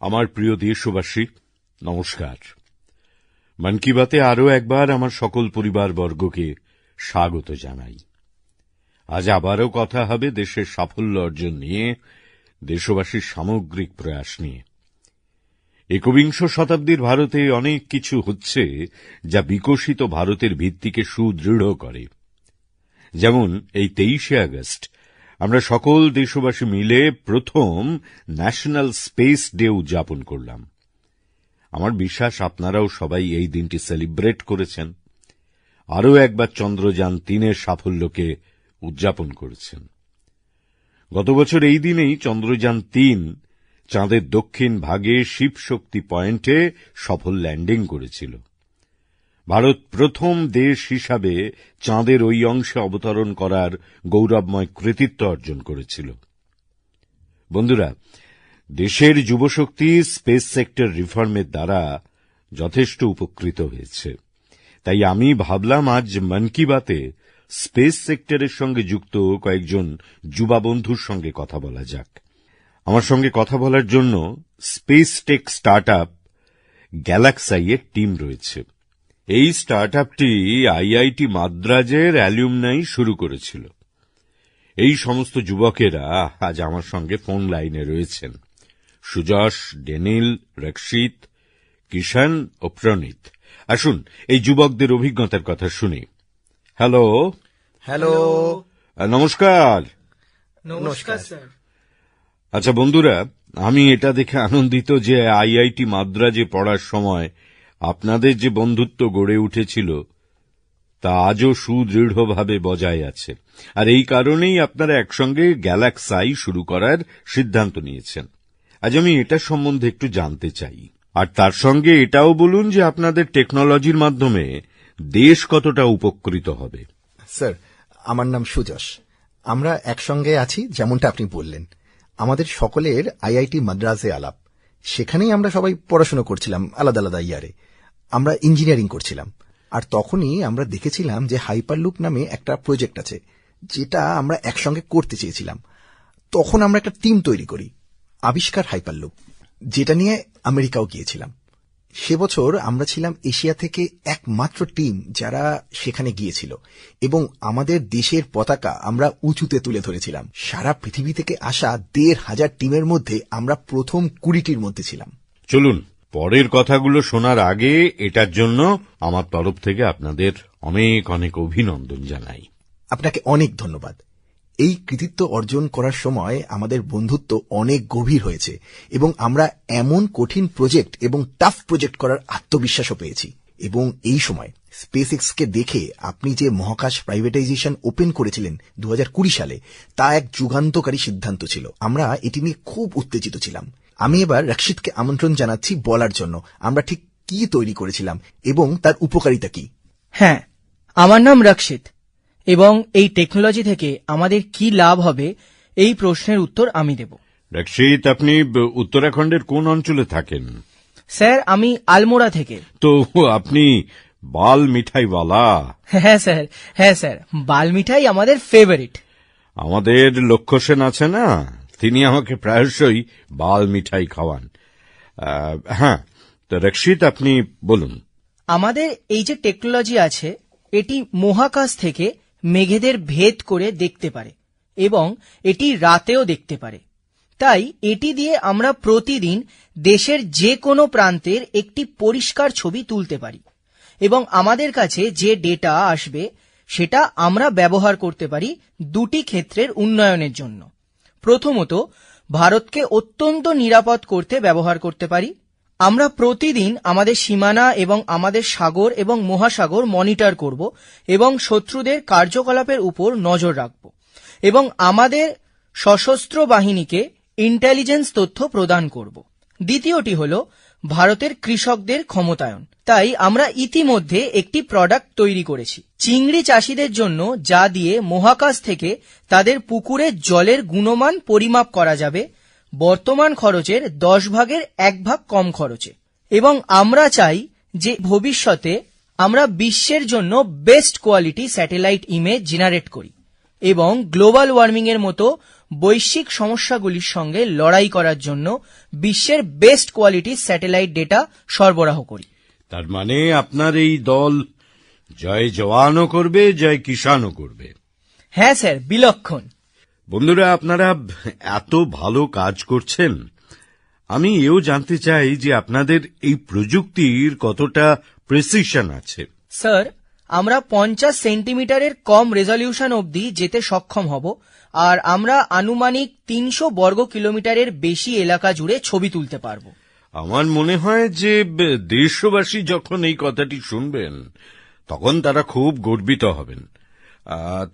আমার প্রিয় দেশবাসী, নমস্কার। মন কি বাতে আরও একবার আমার সকল পরিবারবর্গকে স্বাগত জানাই। আজ আবারও কথা হবে দেশের সাফল্য অর্জন নিয়ে, দেশবাসীর সামগ্রিক প্রয়াস নিয়ে। একবিংশ শতাব্দীর ভারতে অনেক কিছু হচ্ছে যা বিকশিত ভারতের ভিত্তিকে সুদৃঢ় করে। যেমন এই তেইশে আগস্ট আমরা সকল দেশবাসী মিলে প্রথম ন্যাশনাল স্পেস ডে উদযাপন করলাম। আমার বিশ্বাস, আপনারাও সবাই এই দিনটি সেলিব্রেট করেছেন। আরও একবার চন্দ্রযান তিনের সাফল্যকে উদযাপন করেছেন। গত বছর এই দিনেই চন্দ্রযান তিন চাঁদের দক্ষিণ ভাগে শিবশক্তি পয়েন্টে সফল ল্যান্ডিং করেছিল। ভারত প্রথম দেশ হিসাবে চাঁদের ওই অংশে অবতরণ করার গৌরবময় কৃতিত্ব অর্জন করেছিল। বন্ধুরা, দেশের যুবশক্তি স্পেস সেক্টর রিফর্মের দ্বারা যথেষ্ট উপকৃত হয়েছে। তাই আমি ভাবলাম আজ মন কি বাতে স্পেস সেক্টরের সঙ্গে যুক্ত কয়েকজন যুবা বন্ধুর সঙ্গে কথা বলা যাক। আমার সঙ্গে কথা বলার জন্য স্পেস টেক স্টার্টআপ গ্যালাক্সাই এর টিম রয়েছে। এই স্টার্টআপটি আইআইটি মাদ্রাজের অ্যালুমনাই শুরু করেছিল। এই সমস্ত যুবকেরা আজ আমার সঙ্গে ফোন লাইনে রয়েছেন। সুযশ ডেনিল রক্ষিত কিষান ও প্রণীত। আসুন এই যুবকদের অভিজ্ঞতার কথা শুনি। হ্যালো। হ্যালো। নমস্কার। নমস্কার স্যার। আচ্ছা বন্ধুরা আমি এটা দেখে আনন্দিত যে আইআইটি মাদ্রাজে পড়ার সময় আপনাদের যে বন্ধুত্ব গড়ে উঠেছিল, তা আজও সুদৃঢ়ভাবে বজায় আছে। আর এই কারণেই আপনারা একসঙ্গে গ্যালাক্সাই শুরু করার সিদ্ধান্ত নিয়েছেন। আজ আমি এটা সম্বন্ধে একটু জানতে চাই। আর তার সঙ্গে এটাও বলুন যে আপনাদের টেকনোলজির মাধ্যমে দেশ কতটা উপকৃত হবে। স্যার, আমার নাম সুযশ আমরা একসঙ্গে আছি যেমনটা আপনি বললেন। আমাদের সকলের আইআইটি মাদ্রাজে আলাপ। সেখানেই আমরা সবাই পড়াশোনা করছিলাম আলাদা আলাদা ইয়ারে। আমরা ইঞ্জিনিয়ারিং করছিলাম। আর তখনই আমরা দেখেছিলাম যে হাইপারলুপ নামে একটা প্রজেক্ট আছে, যেটা আমরা একসঙ্গে করতে চেয়েছিলাম। তখন আমরা একটা টিম তৈরি করি, আবিষ্কার হাইপারলুপ যেটা নিয়ে আমেরিকাও গিয়েছিলাম। সে বছর আমরা ছিলাম এশিয়া থেকে একমাত্র টিম যারা সেখানে গিয়েছিল, এবং আমাদের দেশের পতাকা আমরা উঁচুতে তুলে ধরেছিলাম। সারা পৃথিবী থেকে আসা দেড় হাজার টিমের মধ্যে আমরা প্রথম কুড়িটির মধ্যে ছিলাম। চলুন পরের কথাগুলো শোনার আগে এটার জন্য আমার তরফ থেকে আপনাদের অনেক অনেক অভিনন্দন জানাই। আপনাকে অনেক ধন্যবাদ। এই কৃতিত্ব অর্জন করার সময় আমাদের বন্ধুত্ব অনেক গভীর হয়েছে এবং আমরা এমন কঠিন প্রজেক্ট এবং টাফ প্রজেক্ট করার আত্মবিশ্বাসও পেয়েছি। এবং এই সময় স্পেস কে দেখে আপনি যে মহাকাশ প্রাইভেটাইজেশন ওপেন করেছিলেন দু হাজার কুড়ি সালে, তা এক যুগান্তকারী সিদ্ধান্ত ছিল। আমরা এটি নিয়ে খুব উত্তেজিত ছিলাম। আমি এবার রক্ষিতকে আমন্ত্রণ জানাচ্ছি বলার জন্য। আমরা ঠিক কি তৈরি করেছিলাম এবং তার উপকারিতা কি? হ্যাঁ আমার নাম রক্ষিত এবং এই টেকনোলজি থেকে আমাদের কি লাভ হবে এই প্রশ্নের উত্তর আমি দেব। রক্ষিত আপনি উত্তরাখণ্ডের কোন অঞ্চলে থাকেন? স্যার আমি আলমোড়া থেকে। তো আপনি বাল মিঠাইওয়ালা? হ্যাঁ স্যার হ্যাঁ স্যার বাল মিঠাই আমাদের ফেভারিট আমাদের লক্ষ্য সেন আছে না? তিনি আমাকে প্রায়শই বাল মিঠাই খাওয়ান। হ্যাঁ তো রক্ষিত, আপনি বলুন। আমাদের এই যে টেকনোলজি আছে, এটি মহাকাশ থেকে মেঘেদের ভেদ করে দেখতে পারে এবং এটি রাতেও দেখতে পারে। তাই এটি দিয়ে আমরা প্রতিদিন দেশের যে কোনো প্রান্তের একটি পরিষ্কার ছবি তুলতে পারি এবং আমাদের কাছে যে ডেটা আসবে, সেটা আমরা ব্যবহার করতে পারি দুটি ক্ষেত্রের উন্নয়নের জন্য। প্রথমত, ভারতকে অত্যন্ত নিরাপদ করতে ব্যবহার করতে পারি। আমরা প্রতিদিন আমাদের সীমানা এবং আমাদের সাগর এবং মহাসাগর মনিটর করব এবং শত্রুদের কার্যকলাপের উপর নজর রাখব এবং আমাদের সশস্ত্র বাহিনীকে ইন্টেলিজেন্স তথ্য প্রদান করব। দ্বিতীয়টি হল ভারতের কৃষকদের ক্ষমতায়ন। তাই আমরা ইতিমধ্যে একটি প্রোডাক্ট তৈরি করেছি। চিংড়ি চাষিদের জন্য যা দিয়ে মহাকাশ থেকে তাদের পুকুরে জলের গুণমান পরিমাপ করা যাবে, বর্তমান খরচের দশ ভাগের এক ভাগ কম খরচে। এবং আমরা চাই যে ভবিষ্যতে আমরা বিশ্বের জন্য best quality satellite image generate করি। এবং গ্লোবাল ওয়ার্মিং এর মতো বৈশ্বিক সমস্যাগুলির সঙ্গে লড়াই করার জন্য বিশ্বের বেস্ট কোয়ালিটির স্যাটেলাইট ডেটা সরবরাহ করি। তার মানে আপনার এই দল জয় জওয়ানও করবে জয় কিষানও করবে। হ্যাঁ স্যার বিলক্ষণ। বন্ধুরা আপনারা এত ভালো কাজ করছেন। আমি এও জানতে চাই যে আপনাদের এই প্রযুক্তির কতটা প্রেসিশন আছে। স্যার আমরা পঞ্চাশ সেন্টিমিটারের কম রেজলিউশন অবধি যেতে সক্ষম হব আর আমরা আনুমানিক তিনশো বর্গ কিলোমিটারের বেশি এলাকা জুড়ে ছবি তুলতে পারব। আমার মনে হয় যে দেশবাসী যখন এই কথাটি শুনবেন তখন তারা খুব গর্বিত হবেন।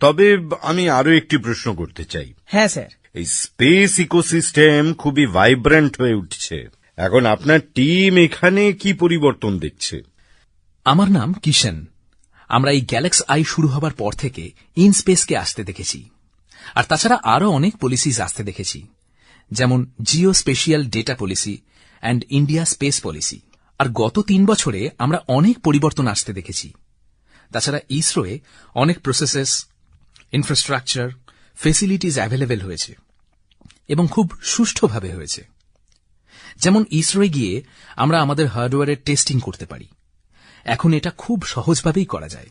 তবে আমি আরও একটি প্রশ্ন করতে চাই। হ্যাঁ স্যার। এই স্পেস ইকোসিস্টেম খুবই ভাইব্রেন্ট হয়ে উঠছে। এখন আপনার টিম এখানে কি পরিবর্তন দেখছে? আমার নাম কিষেন আমরা এই গ্যালাক্স আই শুরু হবার পর থেকে ইন স্পেসকে আসতে দেখেছি। আর তাছাড়া আরও অনেক পলিসিস আসতে দেখেছি। যেমন geospatial data policy and India space policy আর গত তিন বছরে আমরা অনেক পরিবর্তন আসতে দেখেছি। তাছাড়া ইসরোয়ে অনেক প্রসেসেস ইনফ্রাস্ট্রাকচার ফেসিলিটিস অ্যাভেলেবেল হয়েছে এবং খুব সুষ্ঠুভাবে হয়েছে। যেমন ইসরোয়ে গিয়ে আমরা আমাদের হার্ডওয়্যারের টেস্টিং করতে পারি। এখন এটা খুব সহজভাবেই করা যায়।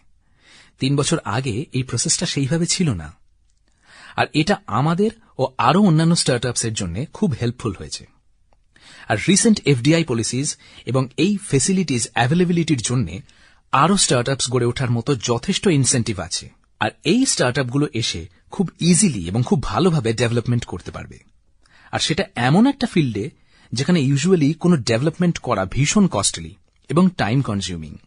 তিন বছর আগে এই প্রসেসটা সেইভাবে ছিল না। আর এটা আমাদের ও আরও অন্যান্য স্টার্টআপসের জন্য খুব হেল্পফুল হয়েছে। আর রিসেন্ট এফডিআই পলিসিস এবং এই ফেসিলিটিস অ্যাভেলেবিলিটির জন্য আরও স্টার্টআপস গড়ে ওঠার মতো যথেষ্ট ইনসেন্টিভ আছে। আর এই স্টার্টআপগুলো এসে খুব ইজিলি এবং খুব ভালোভাবে ডেভেলপমেন্ট করতে পারবে। আর সেটা এমন একটা ফিল্ডে যেখানে ইউজুয়ালি কোনো ডেভেলপমেন্ট করা ভীষণ কস্টলি এবং time consuming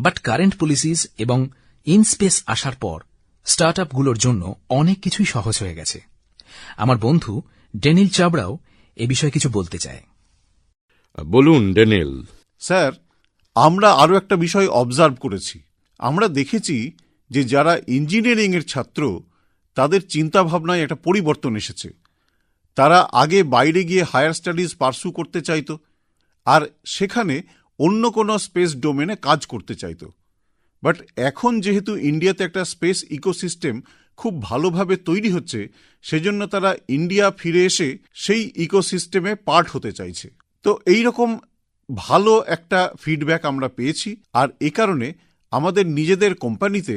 but current policies এবং ইন স্পেস আসার পর স্টার্ট আপগুলোর জন্য অনেক কিছুই সহজ হয়ে গেছে। আমার বন্ধু ডেনিল চাবড়াও এ বিষয়ে কিছু বলতে চায়। বলুন ডেনিল। স্যার আমরা আরও একটা বিষয় অবজার্ভ করেছি। আমরা দেখেছি যে যারা ইঞ্জিনিয়ারিংয়ের ছাত্র তাদের চিন্তাভাবনায় একটা পরিবর্তন এসেছে। তারা আগে বাইরে গিয়ে হায়ার স্টাডিজ পার্সু করতে চাইতো আর সেখানে অন্য কোনো স্পেস ডোমেনে কাজ করতে চাইতো। বাট এখন যেহেতু ইন্ডিয়াতে একটা স্পেস ইকোসিস্টেম খুব ভালোভাবে তৈরি হচ্ছে, সেজন্য তারা ইন্ডিয়া ফিরে এসে সেই ইকোসিস্টেমে পার্ট হতে চাইছে। তো এই রকম ভালো একটা ফিডব্যাক আমরা পেয়েছি, আর এ কারণে আমাদের নিজেদের কোম্পানিতে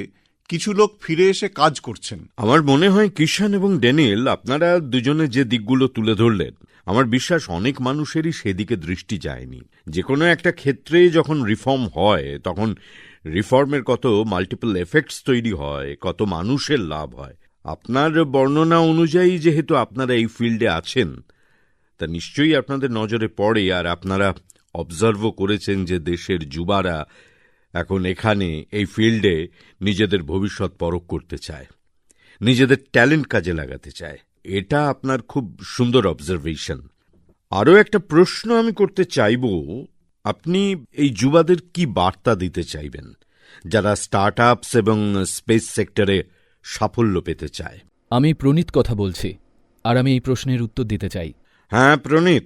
কিছু লোক ফিরে এসে কাজ করছেন। আমার মনে হয় কিষান এবং ডেনিল আপনারা দুজনে যে দিকগুলো তুলে ধরলেন, আমার বিশ্বাস অনেক মানুষেরই সেদিকে দৃষ্টি যায়নি। যে কোনো একটা ক্ষেত্রে যখন রিফর্ম হয়, তখন রিফর্মের কত মাল্টিপল এফেক্টস তৈরি হয়, কত মানুষের লাভ হয়। আপনার বর্ণনা অনুযায়ী যেহেতু আপনারা এই ফিল্ডে আছেন, তা নিশ্চয়ই আপনাদের নজরে পড়ে আর আপনারা অবজার্ভও করেছেন যে দেশের যুবারা এখন এখানে এই ফিল্ডে নিজেদের ভবিষ্যৎ পরখ করতে চায়। নিজেদের ট্যালেন্ট কাজে লাগাতে চায়। এটা আপনার খুব সুন্দর অবজারভেশন আরও একটা প্রশ্ন আমি করতে চাইব আপনি এই যুবাদের কি বার্তা দিতে চাইবেন যারা স্টার্টআপস এবং স্পেস সেক্টরে সাফল্য পেতে চায়? আমি প্রণীত কথা বলছি আর আমি এই প্রশ্নের উত্তর দিতে চাই। হ্যাঁ প্রণীত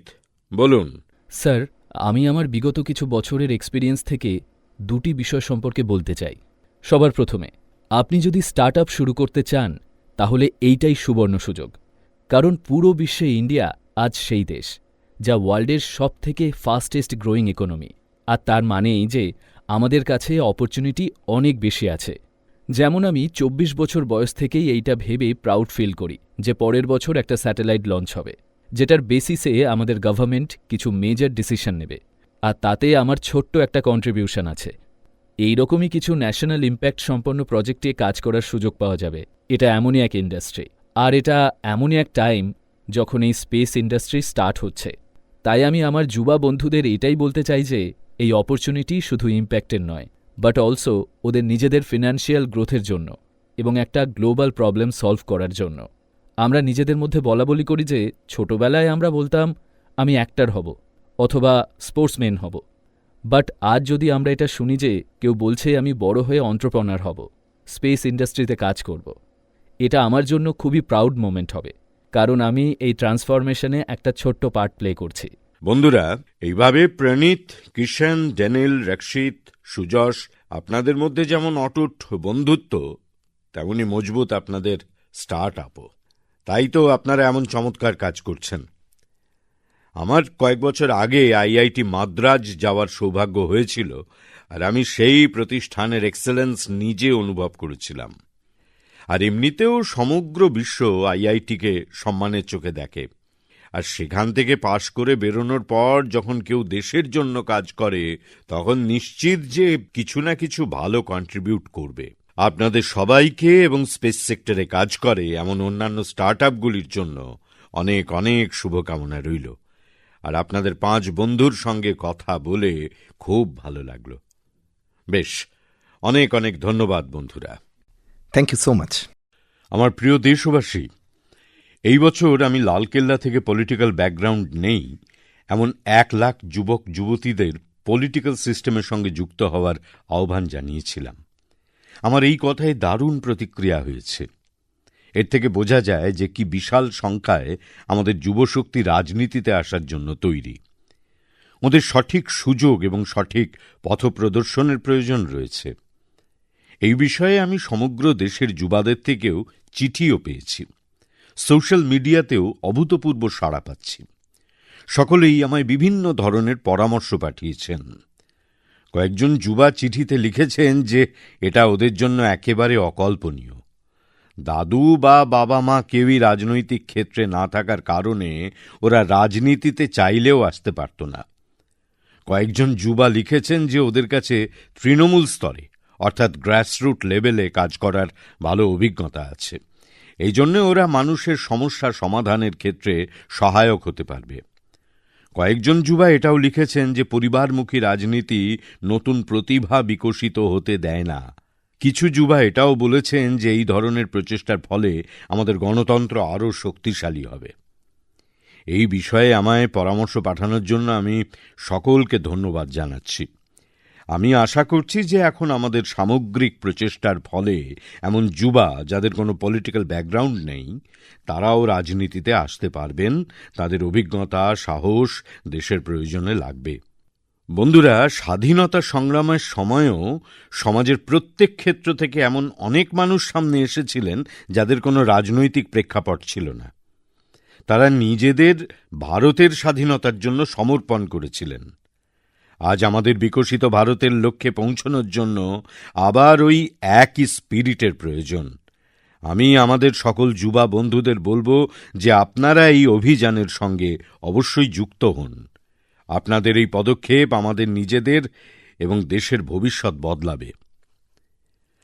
বলুন। স্যার আমি আমার বিগত কিছু বছরের এক্সপিরিয়েন্স থেকে দুটি বিষয় সম্পর্কে বলতে চাই। সবার প্রথমে, আপনি যদি স্টার্টআপ শুরু করতে চান, তাহলে এইটাই সুবর্ণ সুযোগ। কারণ পুরো বিশ্বে ইন্ডিয়া আজ সেই দেশ, যা ওয়ার্ল্ডের সব থেকে ফাস্টেস্ট গ্রোয়িং ইকোনমি। আর তার মানে এই যে, আমাদের কাছে অপরচুনিটি অনেক বেশি আছে। যেমন আমি চব্বিশ বছর বয়স থেকেই এইটা ভেবে প্রাউড ফিল করি যে পরের বছর একটা স্যাটেলাইট লঞ্চ হবে, যেটার বেসিসে আমাদের গভর্নমেন্ট কিছু মেজর ডিসিশন নেবে। আর তাতে আমার ছোট্ট একটা কন্ট্রিবিউশন আছে। এই রকমই কিছু ন্যাশনাল ইম্প্যাক্ট সম্পন্ন প্রজেক্টে কাজ করার সুযোগ পাওয়া যাবে। এটা এমনই এক ইন্ডাস্ট্রি আর এটা এমনই এক টাইম যখন এই স্পেস ইন্ডাস্ট্রি স্টার্ট হচ্ছে। তাই আমি আমার যুবা বন্ধুদের এটাই বলতে চাই যে, এই অপরচুনিটি শুধু ইম্প্যাক্টের নয় বাট অলসো ওদের নিজেদের ফিনান্সিয়াল গ্রোথের জন্য এবং একটা গ্লোবাল প্রবলেম সলভ করার জন্য। আমরা নিজেদের মধ্যে বলা বলি করি যে, ছোটবেলায় আমরা বলতাম, আমি অ্যাক্টর হব। অথবা স্পোর্টসম্যান হব। বাট আজ যদি আমরা এটা শুনি যে কেউ বলছে আমি বড় হয়ে অন্টারপ্রনার হব, স্পেস ইন্ডাস্ট্রিতে কাজ করব, এটা আমার জন্য খুবই প্রাউড মোমেন্ট হবে। কারণ আমি এই ট্রান্সফরমেশনে একটা ছোট্ট পার্ট প্লে করছি। বন্ধুরা, এইভাবে প্রণীত কিষান ড্যানিল, রক্ষিত সুযশ আপনাদের মধ্যে যেমন অটুট বন্ধুত্ব, তেমনি মজবুত আপনাদের স্টার্ট আপও তাই তো আপনারা এমন চমৎকার কাজ করছেন। আমার কয়েক বছর আগে আইআইটি মাদ্রাজ যাওয়ার সৌভাগ্য হয়েছিল, আর আমি সেই প্রতিষ্ঠানের এক্সেলেন্স নিজে অনুভব করেছিলাম। আর এমনিতেও সমগ্র বিশ্ব আইআইটিকে সম্মানের চোখে দেখে। আর সেখান থেকে পাশ করে বেরোনোর পর যখন কেউ দেশের জন্য কাজ করে, তখন নিশ্চিত যে কিছু না কিছু ভালো কন্ট্রিবিউট করবে। আপনাদের সবাইকে এবং স্পেস সেক্টরে কাজ করে এমন অন্যান্য স্টার্ট জন্য অনেক অনেক শুভকামনা রইল। আর আপনাদের পাঁচ বন্ধুর সঙ্গে কথা বলে খুব ভালো লাগল। বেশ অনেক অনেক ধন্যবাদ বন্ধুরা। থ্যাংক ইউ সো মাচ আমার প্রিয় দেশবাসী এই বছর আমি লালকেল্লা থেকে পলিটিক্যাল ব্যাকগ্রাউন্ড নেই এমন এক লাখ যুবক যুবতীদের পলিটিক্যাল সিস্টেমের সঙ্গে যুক্ত হওয়ার আহ্বান জানিয়েছিলাম। আমার এই কথায় দারুণ প্রতিক্রিয়া হয়েছে। এর থেকে বোঝা যায় যে কি বিশাল সংখ্যায় আমাদের যুবশক্তি রাজনীতিতে আসার জন্য তৈরি। ওদের সঠিক সুযোগ এবং সঠিক পথপ্রদর্শনের প্রয়োজন রয়েছে। এই বিষয়ে আমি সমগ্র দেশের যুবাদের থেকেও চিঠিও পেয়েছি। সোশ্যাল মিডিয়াতেও অভূতপূর্ব সাড়া পাচ্ছি। সকলেই আমায় বিভিন্ন ধরনের পরামর্শ পাঠিয়েছেন। কয়েকজন যুবা চিঠিতে লিখেছেন যে এটা ওদের জন্য একেবারে অকল্পনীয়। দাদু বা বাবা মা কেউই রাজনৈতিক ক্ষেত্রে না থাকার কারণে ওরা রাজনীতিতে চাইলেও আসতে পারত না। কয়েকজন যুবা লিখেছেন যে ওদের কাছে তৃণমূল স্তরে, অর্থাৎ গ্রাসরুট লেভেলে কাজ করার ভালো অভিজ্ঞতা আছে। এই জন্য ওরা মানুষের সমস্যা সমাধানের ক্ষেত্রে সহায়ক হতে পারবে। কয়েকজন যুবা এটাও লিখেছেন যে পরিবারমুখী রাজনীতি নতুন প্রতিভা বিকশিত হতে দেয় না। কিছু যুবা এটাও বলেছেন যে এই ধরনের প্রচেষ্টার ফলে আমাদের গণতন্ত্র আরও শক্তিশালী হবে। এই বিষয়ে আমায় পরামর্শ পাঠানোর জন্য আমি সকলকে ধন্যবাদ জানাচ্ছি। আমি আশা করছি যে এখন আমাদের সামগ্রিক প্রচেষ্টার ফলে এমন যুবা যাদের কোনো পলিটিক্যাল ব্যাকগ্রাউন্ড নেই, তারাও রাজনীতিতে আসতে পারবেন, তাদের অভিজ্ঞতা, সাহস দেশের প্রয়োজনে লাগবে। বন্ধুরা, স্বাধীনতা সংগ্রামের সময়ও সমাজের প্রত্যেক ক্ষেত্র থেকে এমন অনেক মানুষ সামনে এসেছিলেন যাদের কোনো রাজনৈতিক প্রেক্ষাপট ছিল না। তারা নিজেদের, ভারতের স্বাধীনতার জন্য সমর্পণ করেছিলেন। আজ আমাদের বিকশিত ভারতের লক্ষ্যে পৌঁছনোর জন্য আবার ওই একই স্পিরিটের প্রয়োজন। আমি আমাদের সকল যুবা বন্ধুদের বলব যে আপনারা এই অভিযানের সঙ্গে অবশ্যই যুক্ত হন। আপনাদের এই পদক্ষেপ আমাদের নিজেদের এবং দেশের ভবিষ্যৎ বদলাবে।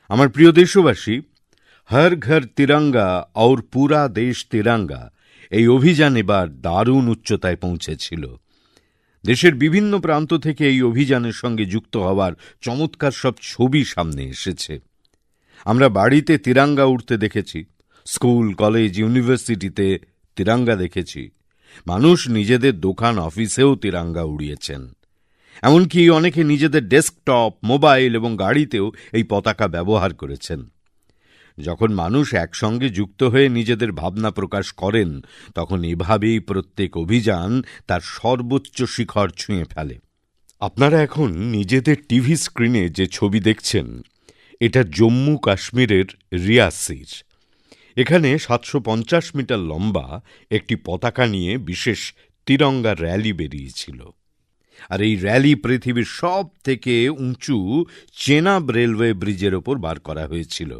আমার প্রিয় দেশবাসী, হর ঘর তিরঙ্গা और পুরা দেশ তিরঙ্গা এই অভিযান এবার দারুণ উচ্চতায় পৌঁছেছিল। দেশের বিভিন্ন প্রান্ত থেকে এই অভিযানের সঙ্গে যুক্ত হওয়ার চমৎকার সব ছবি সামনে এসেছে। আমরা বাড়িতে তিরঙ্গা উঠতে দেখেছি, স্কুল, কলেজ, ইউনিভার্সিটিতে তিরঙ্গা দেখেছি। মানুষ নিজেদের দোকান, অফিসেও তিরঙ্গা উড়িয়েছেন। এমনকি অনেকে নিজেদের ডেস্কটপ, মোবাইল এবং গাড়িতেও এই পতাকা ব্যবহার করেছেন। যখন মানুষ একসঙ্গে যুক্ত হয়ে নিজেদের ভাবনা প্রকাশ করেন, তখন এভাবেই প্রত্যেক অভিযান তার সর্বোচ্চ শিখর ছুঁয়ে ফেলে। আপনারা এখন নিজেদের টিভি স্ক্রিনে যে ছবি দেখছেন, এটা জম্মু কাশ্মীরের রিয়াসির। এখানে সাতশো পঞ্চাশ মিটার লম্বা একটি পতাকা নিয়ে বিশেষ তিরঙ্গা র্যালি বেরিয়েছিল। আর এই র্যালি পৃথিবীর সব থেকে উঁচু চেনাব রেলওয়ে ব্রিজের ওপর বার করা হয়েছিল।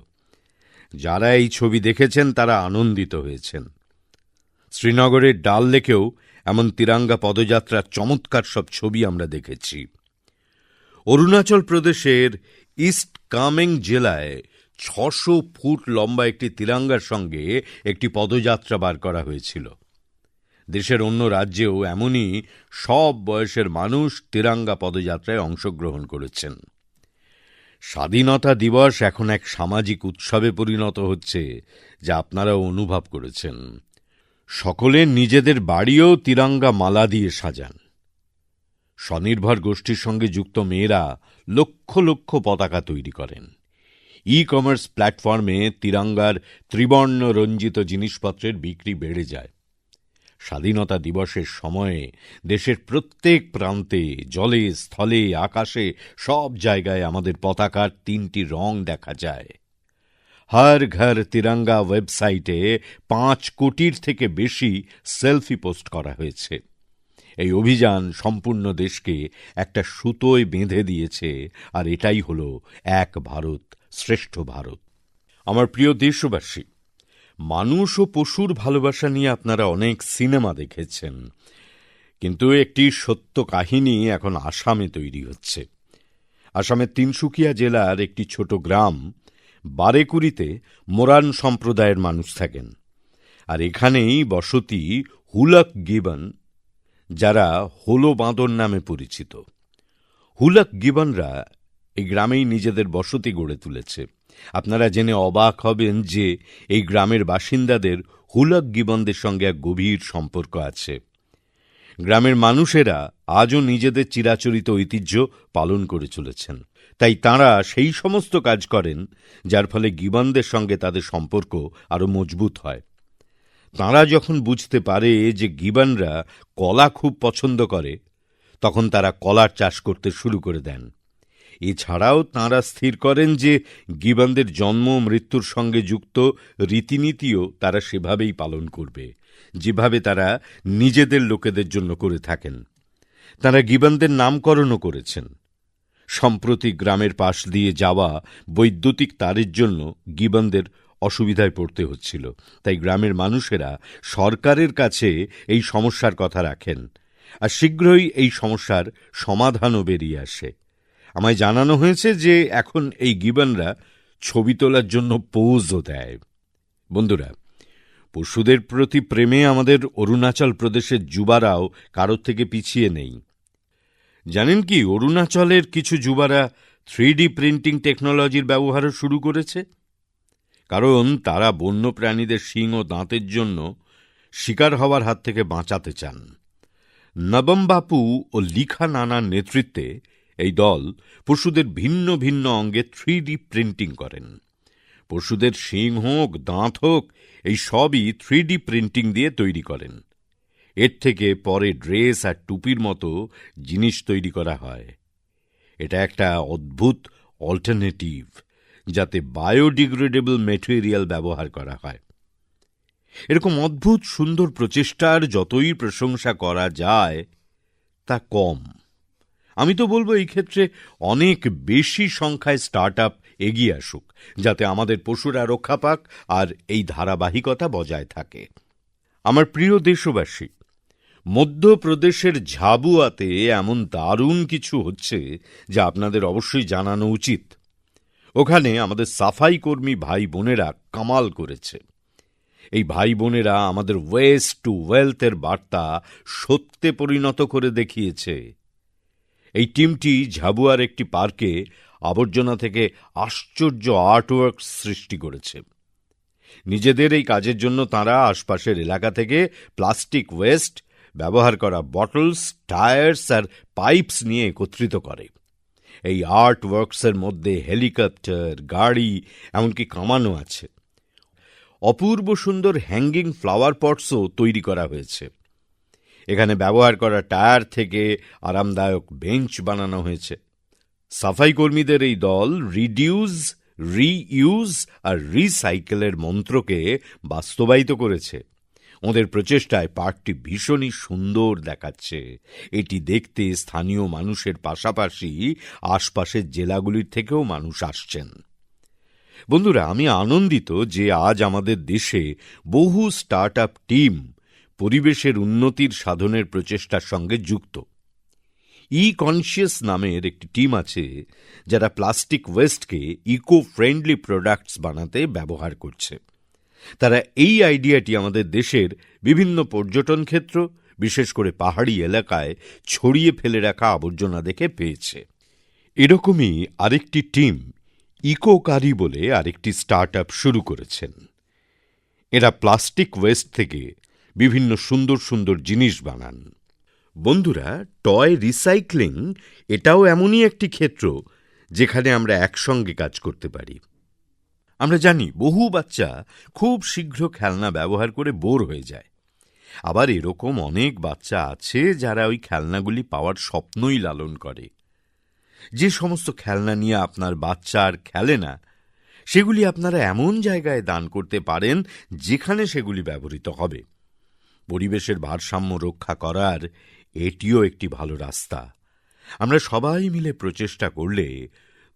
যারা এই ছবি দেখেছেন তারা আনন্দিত হয়েছেন। শ্রীনগরের ডাল লেকেও এমন তিরাঙ্গা পদযাত্রার চমৎকার সব ছবি আমরা দেখেছি। অরুণাচল প্রদেশের ইস্ট কামেং জেলায় ছশো ফুট লম্বা একটি তিরাঙ্গার সঙ্গে একটি পদযাত্রা বার করা হয়েছিল। দেশের অন্য রাজ্যেও এমনই সব বয়সের মানুষ তিরাঙ্গা পদযাত্রায় অংশগ্রহণ করেছেন। স্বাধীনতা দিবস এখন এক সামাজিক উৎসবে পরিণত হচ্ছে, যা আপনারাও অনুভব করেছেন। সকলে নিজেদের বাড়িও তিরঙ্গা মালা দিয়ে সাজান। স্বনির্ভর গোষ্ঠীর সঙ্গে যুক্ত মেয়েরা লক্ষ লক্ষ পতাকা তৈরি করেন। ই কমার্স প্ল্যাটফর্মে তিরঙ্গার ত্রিবর্ণ রঞ্জিত জিনিসপত্রের বিক্রি বেড়ে যায়। স্বাধীনতা দিবসের সময়ে দেশের প্রত্যেক প্রান্তে, জলে, স্থলে, আকাশে, সব জায়গায় আমাদের পতাকার তিনটি রং দেখা যায়। হর ঘর তিরঙ্গা ওয়েবসাইটে পাঁচ কোটির থেকে বেশি সেলফি পোস্ট করা হয়েছে। এই অভিযান সম্পূর্ণ দেশকে একটা সুতোয় বেঁধে দিয়েছে, আর এটাই হলো এক ভারত। শ্রেষ্ঠ ভারত। আমার প্রিয় দেশবাসী, মানুষ ও পশুর ভালোবাসা নিয়ে আপনারা অনেক সিনেমা দেখেছেন। কিন্তু একটি সত্য কাহিনী এখন আসামে তৈরি হচ্ছে। আসামের তিনসুকিয়া জেলার একটি ছোট গ্রাম, বারেকুড়িতে মোরান সম্প্রদায়ের মানুষ থাকেন। আর এখানেই বসতি হুলক গিবন, যারা হোলো বাঁদর নামে পরিচিত। হুলক গিবনরা এই গ্রামেই নিজেদের বসতি গড়ে তুলেছে। আপনারা জেনে অবাক হবেন যে এই গ্রামের বাসিন্দাদের হুলক গিবনদের সঙ্গে এক গভীর সম্পর্ক আছে। গ্রামের মানুষেরা আজও নিজেদের চিরাচরিত ঐতিহ্য পালন করে চলেছেন। তাই তাঁরা সেই সমস্ত কাজ করেন, যার ফলে গিবনদের সঙ্গে তাদের সম্পর্ক আরও মজবুত হয়। তাঁরা যখন বুঝতে পারে যে গিবানরা কলা খুব পছন্দ করে, তখন তারা কলার চাষ করতে শুরু করে দেন। এছাড়াও তাঁরা স্থির করেন যে গিবানদের জন্ম মৃত্যুর সঙ্গে যুক্ত রীতিনীতিও তারা সেভাবেই পালন করবে, যেভাবে তারা নিজেদের লোকেদের জন্য করে থাকেন। তারা গিবানদের নামকরণও করেছেন। সম্প্রতি গ্রামের পাশ দিয়ে যাওয়া বৈদ্যুতিক তারের জন্য গিবানদের অসুবিধায় পড়তে হচ্ছিল, তাই গ্রামের মানুষেরা সরকারের কাছে এই সমস্যার কথা রাখেন, আর শীঘ্রই এই সমস্যার সমাধানও বেরিয়ে আসে। আমায় জানানো হয়েছে যে এখন এই গিবানরা ছবি তোলার জন্য পোজও দেয়। বন্ধুরা, পশুদের প্রতি প্রেমে আমাদের অরুণাচল প্রদেশের যুবারাও কারোর থেকে পিছিয়ে নেই। জানেন কি, অরুণাচলের কিছু যুবারা থ্রি প্রিন্টিং টেকনোলজির ব্যবহারও শুরু করেছে? কারণ তারা বন্য প্রাণীদের শিং ও দাঁতের জন্য শিকার হওয়ার হাত থেকে বাঁচাতে চান। নবম বাপু ও লিখা নানার নেতৃত্বে এই দল পশুদের ভিন্ন ভিন্ন অঙ্গে থ্রি প্রিন্টিং করেন। পশুদের শিং হোক, দাঁত হোক, এই সবই থ্রি প্রিন্টিং দিয়ে তৈরি করেন। এর থেকে পরে ড্রেস আর টুপির মতো জিনিস তৈরি করা হয়। এটা একটা অদ্ভুত অল্টারনেটিভ, যাতে বায়োডিগ্রেডেবল মেটেরিয়াল ব্যবহার করা হয়। এরকম অদ্ভুত সুন্দর প্রচেষ্টার যতই প্রশংসা করা যায়, তা কম। আমি তো বলব এই ক্ষেত্রে অনেক বেশি সংখ্যায় স্টার্ট আপ এগিয়ে আসুক, যাতে আমাদের পশুরা রক্ষা পাক আর এই ধারাবাহিকতা বজায় থাকে। আমার প্রিয় দেশবাসী, মধ্যপ্রদেশের ঝাবুয়াতে এমন দারুণ কিছু হচ্ছে যা আপনাদের অবশ্যই জানানো উচিত। ওখানে আমাদের সাফাই কর্মী ভাই বোনেরা কামাল করেছে। এই ভাই বোনেরা আমাদের ওয়েস্ট টু ওয়েলথের বার্তা সত্যে পরিণত করে দেখিয়েছে। এই টিমটি ঝাবুয়ার একটি পার্কে আবর্জনা থেকে আশ্চর্য আর্টওয়ার্ক সৃষ্টি করেছে। নিজেদের এই কাজের জন্য তারা আশপাশের এলাকা থেকে প্লাস্টিক ওয়েস্ট, ব্যবহার করা বটলস, টায়ার্স আর পাইপস নিয়ে একত্রিত করে। এই আর্ট ওয়ার্কসের মধ্যে হেলিকপ্টার, গাড়ি, এমনকি কামানো আছে। অপূর্ব সুন্দর হ্যাঙ্গিং ফ্লাওয়ার পটসও তৈরি করা হয়েছে। এখানে ব্যবহার করা টায়ার থেকে আরামদায়ক বেঞ্চ বানানো হয়েছে। সাফাই কর্মীদের এই দল রিডিউস, রিইউজ আর রিসাইকেলের মন্ত্রকে বাস্তবায়িত করেছে। ওদের প্রচেষ্টায় পার্কটি ভীষণই সুন্দর দেখাচ্ছে। এটি দেখতে স্থানীয় মানুষের পাশাপাশি আশপাশের জেলাগুলির থেকেও মানুষ আসছেন। বন্ধুরা, আমি আনন্দিত যে আজ আমাদের দেশে বহু স্টার্ট আপ টিম পরিবেশের উন্নতির সাধনের প্রচেষ্টার সঙ্গে যুক্ত। ই কনসিয়াস নামের একটি টিম আছে, যারা প্লাস্টিক ওয়েস্টকে ইকো ফ্রেন্ডলি প্রোডাক্টস বানাতে ব্যবহার করছে। তারা এই আইডিয়াটি আমাদের দেশের বিভিন্ন পর্যটন ক্ষেত্র, বিশেষ করে পাহাড়ি এলাকায় ছড়িয়ে ফেলে রাখা আবর্জনা দেখে পেয়েছে। এরকমই আরেকটি টিম ইকোকারি বলে আরেকটি স্টার্ট শুরু করেছেন। এরা প্লাস্টিক ওয়েস্ট থেকে বিভিন্ন সুন্দর সুন্দর জিনিস বানান। বন্ধুরা, টয় রিসাইক্লিং এটাও এমনই একটি ক্ষেত্র যেখানে আমরা একসঙ্গে কাজ করতে পারি। আমরা জানি বহু বাচ্চা খুব শীঘ্র খেলনা ব্যবহার করে বোর হয়ে যায়। আবার এরকম অনেক বাচ্চা আছে যারা ওই খেলনাগুলি পাওয়ার স্বপ্নই লালন করে। যে সমস্ত খেলনা নিয়ে আপনার বাচ্চা আর খেলে না, সেগুলি আপনারা এমন জায়গায় দান করতে পারেন যেখানে সেগুলি ব্যবহৃত হবে। পরিবেশের ভারসাম্য রক্ষা করার এটিও একটি ভালো রাস্তা। আমরা সবাই মিলে প্রচেষ্টা করলে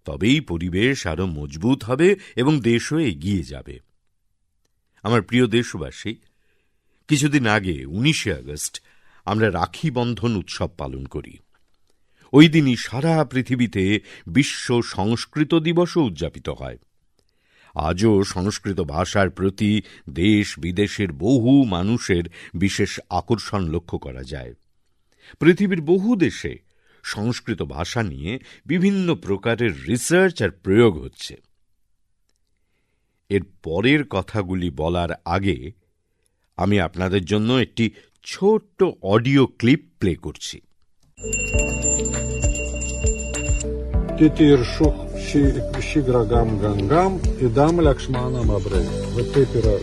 তবেই পরিবেশ আরও মজবুত হবে এবং দেশও এগিয়ে যাবে। আমার প্রিয় দেশবাসী, কিছুদিন আগে উনিশে আগস্ট আমরা রাখি বন্ধন উৎসব পালন করি। ওই দিনই সারা পৃথিবীতে বিশ্ব সংস্কৃত দিবসও উদযাপিত হয়। আজও সংস্কৃত ভাষার প্রতি দেশ বিদেশের বহু মানুষের বিশেষ আকর্ষণ লক্ষ্য করা যায়। পৃথিবীর বহু দেশে সংস্কৃত ভাষা নিয়ে বিভিন্ন প্রকারের রিসার্চ আর প্রয়োগ হচ্ছে। এর পরের কথাগুলি বলার আগে আমি আপনাদের জন্য একটি ছোট্ট অডিও ক্লিপ প্লে করছি। Шиграгам Гангам и дам Лакшманам Абрей. Вот ты пера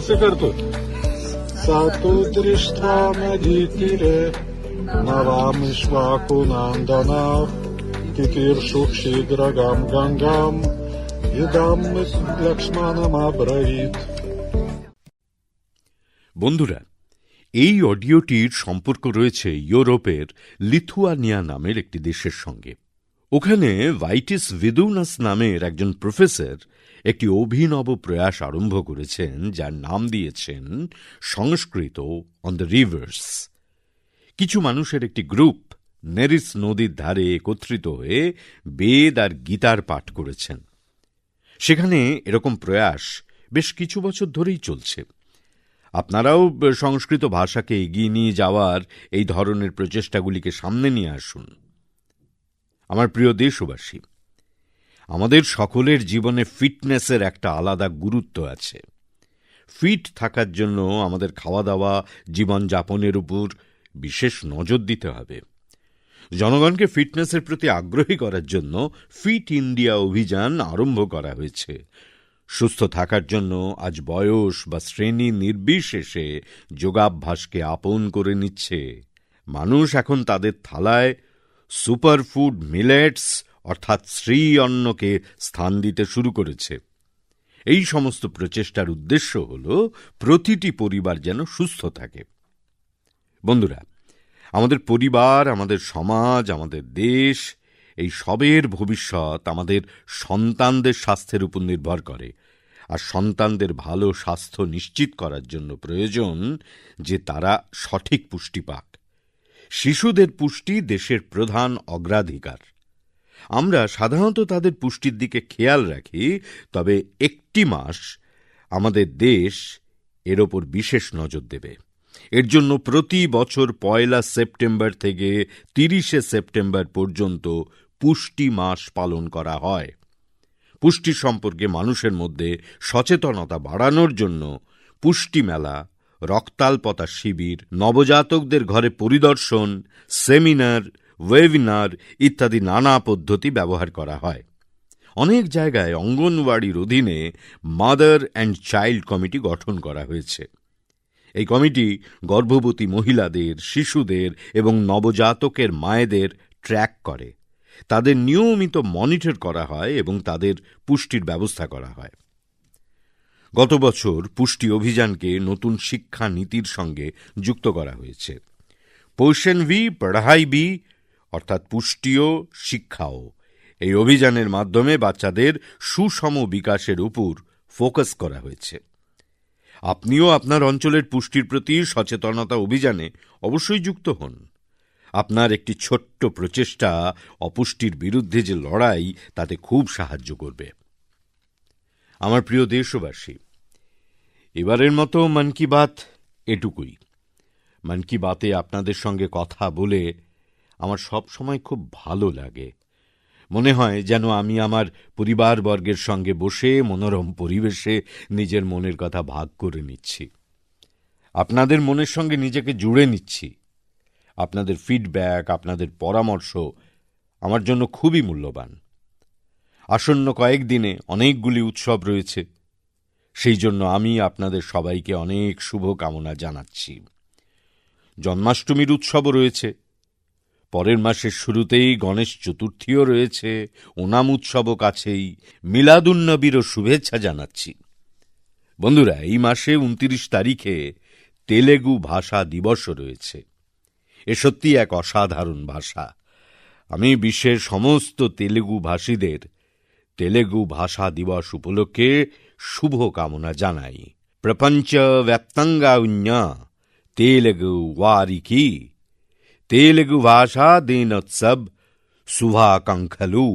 Секарту. Сату Дриштва Надитире Навам Ишваку Нанданав Титиршух Шиграгам Гангам и дам Лакшманам Абраит. বন্ধুরা এই অডিওটির সম্পর্ক রয়েছে ইউরোপের লিথুয়ানিয়া নামের একটি দেশের সঙ্গে ওখানে ভাইটিস ভিদুনাস নামের একজন প্রফেসর একটি অভিনব প্রয়াস আরম্ভ করেছেন, যার নাম দিয়েছেন সংস্কৃত অন দ্য রিভার্স কিছু মানুষের একটি গ্রুপ নেরিস নদীর ধারে একত্রিত হয়ে বেদ আর গীতার পাঠ করেছেন। সেখানে এরকম প্রয়াস বেশ কিছু বছর ধরেই চলছে। আপনারাও সংস্কৃত ভাষাকে এগিয়ে নিয়ে যাওয়ার এই ধরনের প্রচেষ্টাগুলিকে সামনে নিয়ে আসুন। আমার প্রিয় দেশবাসী, আমাদের সকলের জীবনে ফিটনেসের একটা আলাদা গুরুত্ব আছে। ফিট থাকার জন্য আমাদের খাওয়া দাওয়া জীবনযাপনের উপর বিশেষ নজর দিতে হবে। জনগণকে ফিটনেসের প্রতি আগ্রহী করার জন্য ফিট ইন্ডিয়া অভিযান আরম্ভ করা হয়েছে। সুস্থ থাকার জন্য আজ বয়স বা শ্রেণি নির্বিশেষে যোগাভ্যাসকে আপন করে নিচ্ছে। মানুষ এখন তাদের থালায় সুপারফুড মিলেটস, অর্থাৎ শ্রী অন্নকে স্থান দিতে শুরু করেছে। এই সমস্ত প্রচেষ্টার উদ্দেশ্য হল প্রতিটি পরিবার যেন সুস্থ থাকে। বন্ধুরা, আমাদের পরিবার, আমাদের সমাজ, আমাদের দেশ, এই সবের ভবিষ্যৎ আমাদের সন্তানদের স্বাস্থ্যের উপর নির্ভর করে। আর সন্তানদের ভালো স্বাস্থ্য নিশ্চিত করার জন্য প্রয়োজন যে তারা সঠিক পুষ্টি পাক শিশুদের পুষ্টি দেশের প্রধান অগ্রাধিকার। আমরা সাধারণত তাদের পুষ্টির দিকে খেয়াল রাখি, তবে একটি মাস আমাদের দেশ এর ওপর বিশেষ নজর দেবে। এর জন্য প্রতি বছর পয়লা সেপ্টেম্বর থেকে তিরিশে সেপ্টেম্বর পর্যন্ত পুষ্টি মাস পালন করা হয়। পুষ্টি সম্পর্কে মানুষের মধ্যে সচেতনতা বাড়ানোর জন্য পুষ্টি মেলা রক্তাল্পতা শিবির, নবজাতকদের ঘরে পরিদর্শন, সেমিনার, ওয়েবিনার ইত্যাদি নানা পদ্ধতি ব্যবহার করা হয়। অনেক জায়গায় অঙ্গনওয়াড়ির অধীনে মাদার অ্যান্ড চাইল্ড কমিটি গঠন করা হয়েছে। এই কমিটি গর্ভবতী মহিলাদের, শিশুদের এবং নবজাতকের মায়েদের ট্র্যাক করে। তাদের নিয়মিত মনিটর করা হয় এবং তাদের পুষ্টির ব্যবস্থা করা হয়। গত বছর পুষ্টি অভিযানকে নতুন শিক্ষা নীতির সঙ্গে যুক্ত করা হয়েছে। পোষণ ভি, পড়াই বি অর্থাৎ পুষ্টিও শিক্ষাও। এই অভিযানের মাধ্যমে বাচ্চাদের সুষম বিকাশের উপর ফোকাস করা হয়েছে। আপনিও আপনার অঞ্চলের পুষ্টির প্রতি সচেতনতা অভিযানে অবশ্যই যুক্ত হন। আপনার একটি ছোট্ট প্রচেষ্টা অপুষ্টির বিরুদ্ধে যে লড়াই, তাতে খুব সাহায্য করবে। আমার প্রিয় দেশবাসী এবারের মতো মন কি বাত এটুকুই। মন কি বাতে আপনাদের সঙ্গে কথা বলে আমার সব সময় খুব ভালো লাগে। মনে হয় যেন আমি আমার পরিবারবর্গের সঙ্গে বসে মনোরম পরিবেশে নিজের মনের কথা ভাগ করে নিচ্ছি। আপনাদের মনের সঙ্গে নিজেকে জুড়ে নিচ্ছি। আপনাদের ফিডব্যাক আপনাদের পরামর্শ আমার জন্য খুবই মূল্যবান। আসন্ন কয়েকদিনে অনেকগুলি উৎসব রয়েছে। সেই জন্য আমি আপনাদের সবাইকে অনেক শুভ কামনা জানাচ্ছি। জন্মাষ্টমীর উৎসবও রয়েছে। পরের মাসের শুরুতেই গণেশ চতুর্থীও রয়েছে। ওনাম উৎসবও কাছেই। মিলাদুন্নবীরও শুভেচ্ছা জানাচ্ছি। বন্ধুরা, এই মাসে উনত্রিশ তারিখে তেলেগু ভাষা দিবসও রয়েছে। এ সত্যি এক অসাধারণ ভাষা। আমি বিশ্বের সমস্ত তেলেগু ভাষীদের তেলেগু ভাষা দিবস উপলক্ষে শুভ কামনা জানাই। প্রপঞ্চ ব্যাপ্তঙ্গা উঞ্ঞা তেলেগু ওয়ারিকি তেলেগু ভাষা দিনোৎসব শুভাকাঙ্ক্ষলু।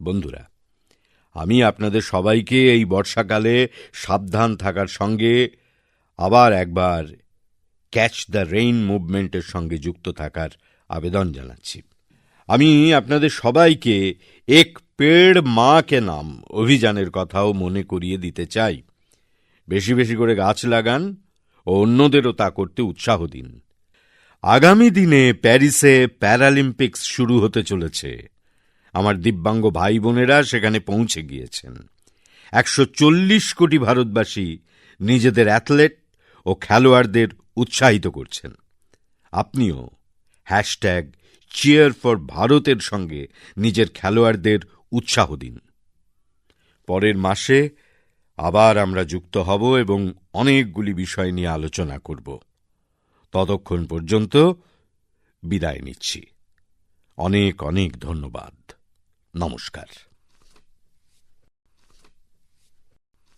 বন্ধুরা, আমি আপনাদের সবাইকে এই বর্ষাকালে সাবধান থাকার সঙ্গে আবার একবার ক্যাচ দ্য রেইন মুভমেন্টের সঙ্গে যুক্ত থাকার আবেদন জানাচ্ছি। আমি আপনাদের সবাইকে এক পেড় মা কে নাম অভিযানের কথাও মনে করিয়ে দিতে চাই। বেশি বেশি করে গাছ লাগান ও অন্যদেরও তা করতে উৎসাহ দিন। আগামী দিনে প্যারিসে প্যারালিম্পিক্স শুরু হতে চলেছে। আমার দিব্যাঙ্গ ভাই বোনেরা সেখানে পৌঁছে গিয়েছেন। একশো চল্লিশ কোটি ভারতবাসী নিজেদের অ্যাথলেট ও খেলোয়াড়দের উৎসাহিত করছেন। আপনিও হ্যাশট্যাগ চিয়ার ফর ভারতের সঙ্গে নিজের খেলোয়াড়দের উৎসাহ দিন। পরের মাসে আবার আমরা যুক্ত হব এবং অনেকগুলি বিষয় নিয়ে আলোচনা করব। ততক্ষণ পর্যন্ত বিদায় নিচ্ছি। অনেক অনেক ধন্যবাদ। নমস্কার।